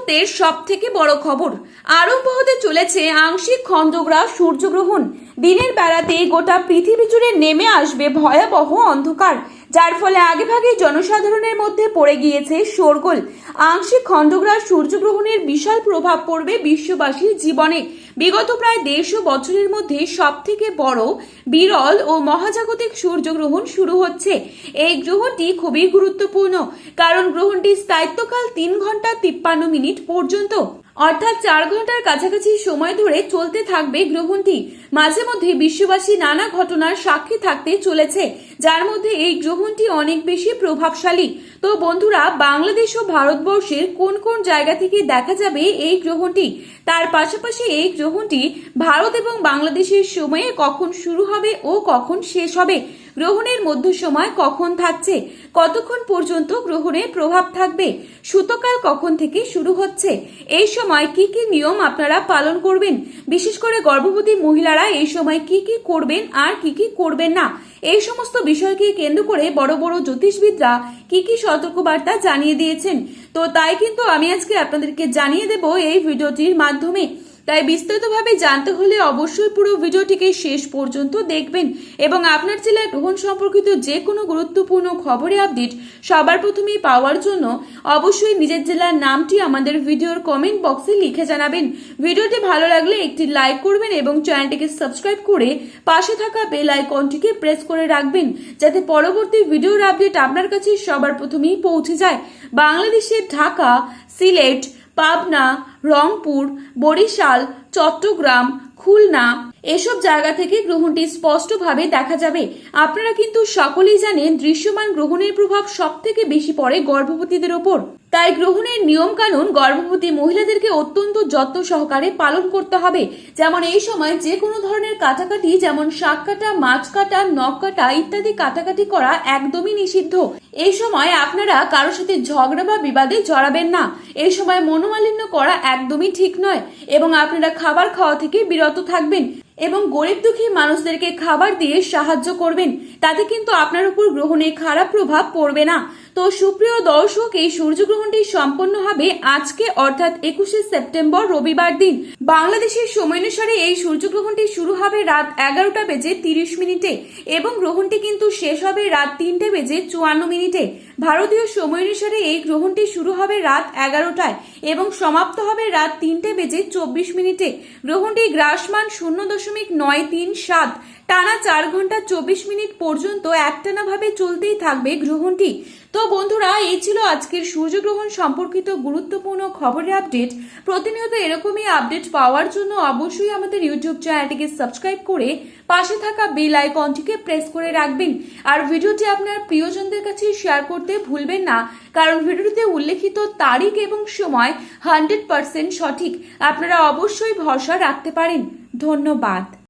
মুহূর্তের সব থেকে বড় খবর। আরম্ভ হতে চলেছে আংশিক খণ্ডগ্রাস সূর্যগ্রহণ। দিনের বেলাতে গোটা পৃথিবী জুড়ে নেমে আসবে ভয়াবহ অন্ধকার, যার ফলে আগেভাগে জনসাধারণের মধ্যে পড়ে গিয়েছে শোরগোল। আংশিক খণ্ডগ্রাস সূর্যগ্রহণের বিশাল প্রভাব পড়বে বিশ্ববাসীর জীবনে। বিগত প্রায় দেড়শো বছরের মধ্যে সব থেকে বড় বিরল ও মহাজাগতিক সূর্যগ্রহণ শুরু হচ্ছে। এই গ্রহণটি খুবই গুরুত্বপূর্ণ, কারণ গ্রহণটি স্থায়িত্বকাল তিন ঘণ্টা তিপ্পান্ন মিনিট পর্যন্ত, অর্থাৎ চার ঘণ্টার কাছাকাছি সময় ধরে চলতে থাকবে গ্রহণটি। মাঝে মধ্যে বিশ্ববাসী নানা ঘটনার সাক্ষী থাকতে চলেছে। যার মধ্যে এই গ্রহণটি অনেক বেশি প্রভাবশালী। তো বন্ধুরা, বাংলাদেশ ও ভারতবর্ষের কোন কোন জায়গা থেকে দেখা যাবে এই গ্রহণটি? তার পাশাপাশি এই গ্রহণটি ভারত এবং বাংলাদেশের সময়ে কখন শুরু হবে ও কখন শেষ হবে? গ্রহণের মধ্য সময় কখন থাকছে? কতক্ষণ পর্যন্ত গ্রহণের প্রভাব থাকবে? সুতকাল কখন থেকে শুরু হচ্ছে? এই সময় কি কি নিয়ম আপনারা পালন করবেন? বিশেষ করে গর্ভবতী মহিলারা এই সময় কি কি করবেন আর কি কি করবেন না? এই সমস্ত বিষয়কে কেন্দ্র করে বড় বড় জ্যোতিষবিদরা কি কি সতর্কবার্তা জানিয়ে দিয়েছেন? তো তাই কিন্তু আমি আজকে আপনাদেরকে জানিয়ে দেব এই ভিডিওটির মাধ্যমে। তাই বিস্তারিতভাবে জানতে হলে অবশ্যই পুরো ভিডিওটিকে শেষ পর্যন্ত দেখবেন এবং আপনার জেলার গ্রহণ সম্পর্কিত যে কোনো গুরুত্বপূর্ণ খবরে আপডেট সবার প্রথমেই পাওয়ার জন্য অবশ্যই নিজের জেলার নামটি আমাদের ভিডিওর কমেন্ট বক্সে লিখে জানাবেন। ভিডিওটি ভালো লাগলে একটি লাইক করবেন এবং চ্যানেলটিকে সাবস্ক্রাইব করে পাশে থাকা বেল আইকনটিকে প্রেস করে রাখবেন, যাতে পরবর্তী ভিডিওর আপডেট আপনার কাছে সবার প্রথমেই পৌঁছে যায়। বাংলাদেশের ঢাকা, সিলেট পাবনা রংপুর বরিশাল চট্টগ্রাম খুলনা। এসব জায়গা থেকে গ্রহণটি স্পষ্টভাবে দেখা যাবে। আপনারা কিন্তু সকলেই জানেন দৃশ্যমান গ্রহণের প্রভাব সব থেকে বেশি পড়ে গর্ভবতীদের ওপর। তাই গ্রহণের নিয়ম কানুন গর্ভবতী মহিলাদেরকে অত্যন্ত যত্ন সহকারে পালন করতে হবে। যেমন এই সময় যে কোনো ধরনের কাটাকাটি, যেমন শাক কাটা, মাছ কাটা, নখ কাটা ইত্যাদি কাটাকাটি করা একদমই নিষিদ্ধ। এই সময় আপনারা কারোর সাথে ঝগড়া বা বিবাদে জড়াবেন না। এই সময় মনোমালিন্য করা একদমই ঠিক নয়। এবং আপনারা খাবার খাওয়া থেকে বিরত থাকবেন এবং গরিব দুঃখী মানুষদেরকে খাবার দিয়ে সাহায্য করবেন, তাতে কিন্তু আপনার উপর গ্রহণে খারাপ প্রভাব পড়বে না। তো সুপ্রিয় দর্শক, এই সূর্যগ্রহণটি সম্পন্ন হবে আজকে, অর্থাৎ একুশে সেপ্টেম্বর, রবিবার দিন। বাংলাদেশের সময় অনুসারে এই সূর্যগ্রহণটি শুরু হবে রাত এগারোটা বেজে তিরিশ মিনিটে এবং গ্রহণটি কিন্তু শেষ হবে রাত তিনটে বেজে চুয়ান্ন মিনিটে। ভারতীয় সময় অনুসারে এই গ্রহণটি শুরু হবে রাত এগারোটায় এবং সমাপ্ত হবে রাত তিনটে বেজে চব্বিশ মিনিটে। গ্রহণটি গ্রাসমান শূন্য দশমিক নয় তিন সাত টানা চার ঘণ্টা চব্বিশ মিনিট পর্যন্ত একটানা ভাবে চলতেই থাকবে গ্রহণটি। তো বন্ধুরা, এই ছিল আজকের সূর্যগ্রহণ সম্পর্কিত গুরুত্বপূর্ণ খবরের আপডেট। প্রতিনিয়ত এরকমই আপডেট পাওয়ার জন্য অবশ্যই আমাদের ইউটিউব চ্যানেলটিকে সাবস্ক্রাইব করে পাশে থাকা বেল আইকনটিকে প্রেস করে রাখবেন। আর ভিডিওটি আপনার প্রিয়জনদের কাছে শেয়ার করতে ভুলবেন না, কারণ ভিডিওটিতে উল্লেখিত তারিখ এবং সময় হান্ড্রেড পার্সেন্ট সঠিক। আপনারা অবশ্যই ভরসা রাখতে পারেন। ধন্যবাদ।